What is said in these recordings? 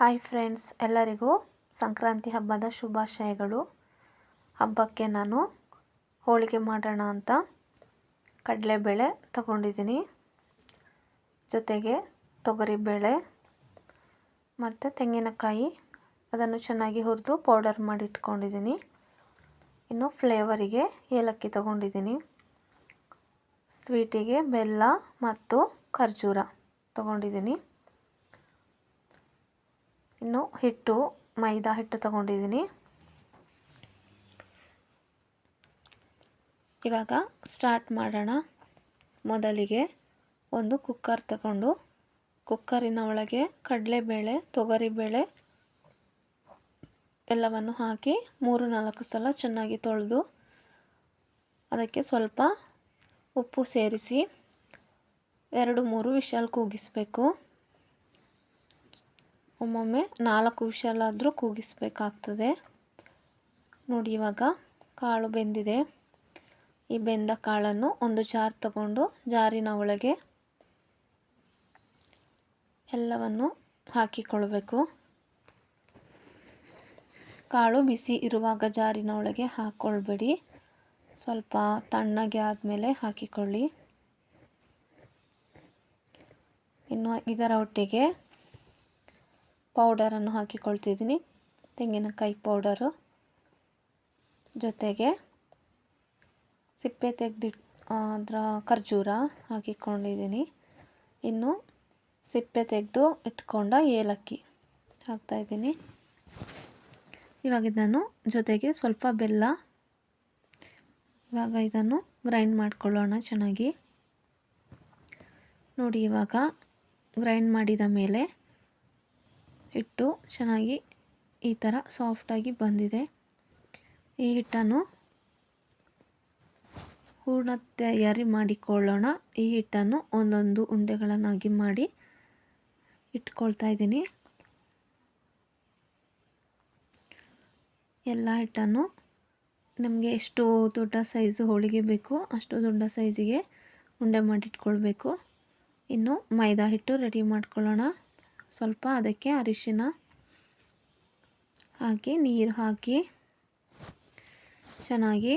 Hi friends, ಎಲ್ಲರಿಗೂ ಸಂಕ್ರಾಂತಿ ಹಬ್ಬದ ಶುಭಾಶಯಗಳು. ಹಬ್ಬಕ್ಕೆ ನಾನು ಹೋಳಿಗೆ ಮಾಡೋಣ ಅಂತ ಕಡಲೆಬೇಳೆ ತಗೊಂಡಿದ್ದೀನಿ. ಜೊತೆಗೆ ತೊಗರಿಬೇಳೆ ಮತ್ತು ತೆಂಗಿನಕಾಯಿ, ಅದನ್ನು ಚೆನ್ನಾಗಿ ಹುರಿದು ಪೌಡರ್ ಮಾಡಿ ಇಟ್ಕೊಂಡಿದ್ದೀನಿ. ಇನ್ನು ಫ್ಲೇವರಿಗೆ ಏಲಕ್ಕಿ ತಗೊಂಡಿದ್ದೀನಿ. ಸ್ವೀಟಿಗೆ ಬೆಲ್ಲ ಮತ್ತು ಖರ್ಜೂರ ತಗೊಂಡಿದ್ದೀನಿ. ಇನ್ನು ಹಿಟ್ಟು, ಮೈದಾ ಹಿಟ್ಟು ತಗೊಂಡಿದ್ದೀನಿ. ಇವಾಗ ಸ್ಟಾರ್ಟ್ ಮಾಡೋಣ. ಮೊದಲಿಗೆ ಒಂದು ಕುಕ್ಕರ್ ತಗೊಂಡು ಕುಕ್ಕರಿನ ಒಳಗೆ ಕಡಲೆಬೇಳೆ, ತೊಗರಿಬೇಳೆ ಎಲ್ಲವನ್ನು ಹಾಕಿ ಮೂರು ನಾಲ್ಕು ಸಲ ಚೆನ್ನಾಗಿ ತೊಳೆದು, ಅದಕ್ಕೆ ಸ್ವಲ್ಪ ಉಪ್ಪು ಸೇರಿಸಿ ಎರಡು ಮೂರು ವಿಷಲ್ ಕೂಗಿಸಬೇಕು. ಒಮ್ಮೊಮ್ಮೆ ನಾಲ್ಕು ವಿಷಲಾದರೂ ಕೂಗಿಸ್ಬೇಕಾಗ್ತದೆ. ನೋಡಿ ಇವಾಗ ಕಾಳು ಬೆಂದಿದೆ. ಈ ಬೆಂದ ಕಾಳನ್ನು ಒಂದು ಜಾರ್ ತಗೊಂಡು ಜಾರಿನ ಒಳಗೆ ಎಲ್ಲವನ್ನು ಹಾಕಿಕೊಳ್ಬೇಕು. ಕಾಳು ಬಿಸಿ ಇರುವಾಗ ಜಾರಿನ ಒಳಗೆ ಹಾಕ್ಕೊಳ್ಬೇಡಿ ಸ್ವಲ್ಪ ತಣ್ಣಗೆ ಆದಮೇಲೆ ಹಾಕಿಕೊಳ್ಳಿ. ಇನ್ನು ಇದರ ಒಟ್ಟಿಗೆ ಪೌಡರನ್ನು ಹಾಕಿಕೊಳ್ತಿದ್ದೀನಿ. ತೆಂಗಿನಕಾಯಿ ಪೌಡರು ಜೊತೆಗೆ ಸಿಪ್ಪೆ ತೆಗೆದಿಟ್ಟು ಅದರ ಖರ್ಜೂರ ಹಾಕಿಕೊಂಡಿದ್ದೀನಿ. ಇನ್ನು ಸಿಪ್ಪೆ ತೆಗೆದು ಇಟ್ಕೊಂಡ ಏಲಕ್ಕಿ ಹಾಕ್ತಾಯಿದ್ದೀನಿ ಇವಾಗ ಇದನ್ನು ಜೊತೆಗೆ ಸ್ವಲ್ಪ ಬೆಲ್ಲ, ಇವಾಗ ಇದನ್ನು ಗ್ರೈಂಡ್ ಮಾಡ್ಕೊಳ್ಳೋಣ ಚೆನ್ನಾಗಿ. ನೋಡಿ ಇವಾಗ ಗ್ರೈಂಡ್ ಮಾಡಿದ ಮೇಲೆ ಹಿಟ್ಟು ಚೆನ್ನಾಗಿ ಈ ಥರ ಸಾಫ್ಟಾಗಿ ಬಂದಿದೆ. ಈ ಹಿಟ್ಟನ್ನು ಹೂರ್ಣ ತಯಾರಿ ಮಾಡಿಕೊಳ್ಳೋಣ. ಈ ಹಿಟ್ಟನ್ನು ಒಂದೊಂದು ಉಂಡೆಗಳನ್ನಾಗಿ ಮಾಡಿ ಇಟ್ಕೊಳ್ತಾ ಇದ್ದೀನಿ. ಎಲ್ಲ ಹಿಟ್ಟನ್ನು ನಮಗೆ ಎಷ್ಟು ದೊಡ್ಡ ಸೈಜು ಹೋಳಿಗೆ ಬೇಕು, ಅಷ್ಟು ದೊಡ್ಡ ಸೈಜಿಗೆ ಉಂಡೆ ಮಾಡಿಟ್ಕೊಳ್ಬೇಕು. ಇನ್ನು ಮೈದಾ ಹಿಟ್ಟು ರೆಡಿ ಮಾಡ್ಕೊಳ್ಳೋಣ. ಸ್ವಲ್ಪ ಅದಕ್ಕೆ ಅರಿಶಿನ ಹಾಕಿ, ನೀರು ಹಾಕಿ ಚೆನ್ನಾಗಿ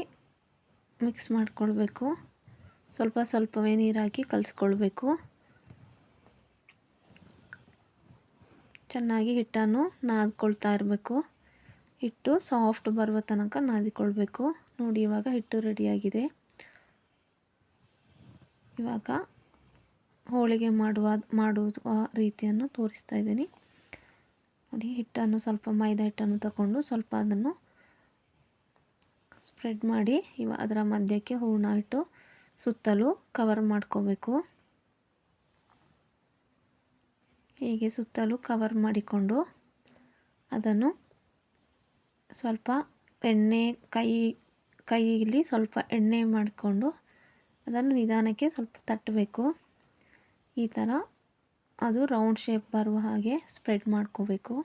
ಮಿಕ್ಸ್ ಮಾಡಿಕೊಳ್ಬೇಕು. ಸ್ವಲ್ಪ ಸ್ವಲ್ಪವೇ ನೀರು ಹಾಕಿ ಕಲಿಸ್ಕೊಳ್ಬೇಕು. ಚೆನ್ನಾಗಿ ಹಿಟ್ಟನ್ನು ನಾದ್ಕೊಳ್ತಾ ಇರಬೇಕು. ಹಿಟ್ಟು ಸಾಫ್ಟ್ ಬರುವ ತನಕ ನಾದಿಕೊಳ್ಬೇಕು. ನೋಡಿ, ಇವಾಗ ಹಿಟ್ಟು ರೆಡಿಯಾಗಿದೆ. ಇವಾಗ ಹೋಳಿಗೆ ಮಾಡುವ ಮಾಡುವ ರೀತಿಯನ್ನು ತೋರಿಸ್ತಾ ಇದ್ದೀನಿ. ನೋಡಿ, ಹಿಟ್ಟನ್ನು ಸ್ವಲ್ಪ ಮೈದಾ ಹಿಟ್ಟನ್ನು ತಗೊಂಡು ಸ್ವಲ್ಪ ಅದನ್ನು ಸ್ಪ್ರೆಡ್ ಮಾಡಿ ಇವ ಅದರ ಮಧ್ಯಕ್ಕೆ ಹೂರ್ಣ ಇಟ್ಟು ಸುತ್ತಲೂ ಕವರ್ ಮಾಡ್ಕೋಬೇಕು. ಹೀಗೆ ಸುತ್ತಲೂ ಕವರ್ ಮಾಡಿಕೊಂಡು ಅದನ್ನು ಸ್ವಲ್ಪ ಎಣ್ಣೆ, ಕೈ, ಕೈಯಲ್ಲಿ ಸ್ವಲ್ಪ ಎಣ್ಣೆ ಮಾಡಿಕೊಂಡು ಅದನ್ನು ನಿಧಾನಕ್ಕೆ ಸ್ವಲ್ಪ ತಟ್ಟಬೇಕು. ಈ ಥರ ಅದು ರೌಂಡ್ ಶೇಪ್ ಬರುವ ಹಾಗೆ ಸ್ಪ್ರೆಡ್ ಮಾಡ್ಕೋಬೇಕು.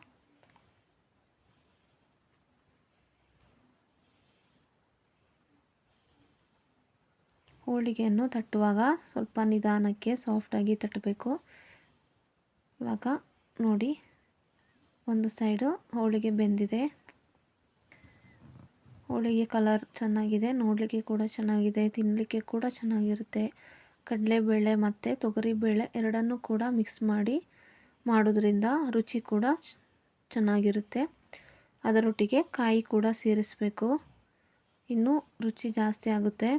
ಹೋಳಿಗೆಯನ್ನು ತಟ್ಟುವಾಗ ಸ್ವಲ್ಪ ನಿಧಾನಕ್ಕೆ ಸಾಫ್ಟಾಗಿ ತಟ್ಟಬೇಕು. ಇವಾಗ ನೋಡಿ, ಒಂದು ಸೈಡು ಹೋಳಿಗೆ ಬೆಂದಿದೆ. ಹೋಳಿಗೆ ಕಲರ್ ಚೆನ್ನಾಗಿದೆ, ನೋಡಲಿಕ್ಕೆ ಕೂಡ ಚೆನ್ನಾಗಿದೆ ತಿನ್ನಲಿಕ್ಕೆ ಕೂಡ ಚೆನ್ನಾಗಿರುತ್ತೆ. ಕಡಲೆಬೇಳೆ ಮತ್ತು ತೊಗರಿಬೇಳೆ ಎರಡನ್ನೂ ಕೂಡ ಮಿಕ್ಸ್ ಮಾಡಿ ಮಾಡೋದ್ರಿಂದ ರುಚಿ ಕೂಡ ಚೆನ್ನಾಗಿರುತ್ತೆ. ಅದರೊಟ್ಟಿಗೆ ಕಾಯಿ ಕೂಡ ಸೇರಿಸಬೇಕು. ಇನ್ನೂ ರುಚಿ ಜಾಸ್ತಿ ಆಗುತ್ತೆ.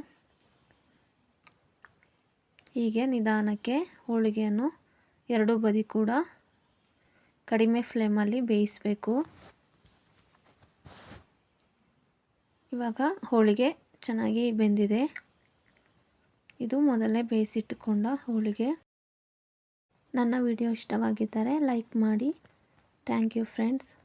ಹೀಗೆ ನಿಧಾನಕ್ಕೆ ಹೋಳಿಗೆಯನ್ನು ಎರಡೂ ಬದಿ ಕೂಡ ಕಡಿಮೆ ಫ್ಲೇಮಲ್ಲಿ ಬೇಯಿಸಬೇಕು. ಇವಾಗ ಹೋಳಿಗೆ ಚೆನ್ನಾಗಿ ಬೆಂದಿದೆ. ಇದು ಮೊದಲೇ ಬೇಯಿಸಿಟ್ಟುಕೊಂಡ ಹೋಳಿಗೆ. ನನ್ನ ವಿಡಿಯೋ ಇಷ್ಟವಾಗಿದ್ದರೆ ಲೈಕ್ ಮಾಡಿ. Thank you friends.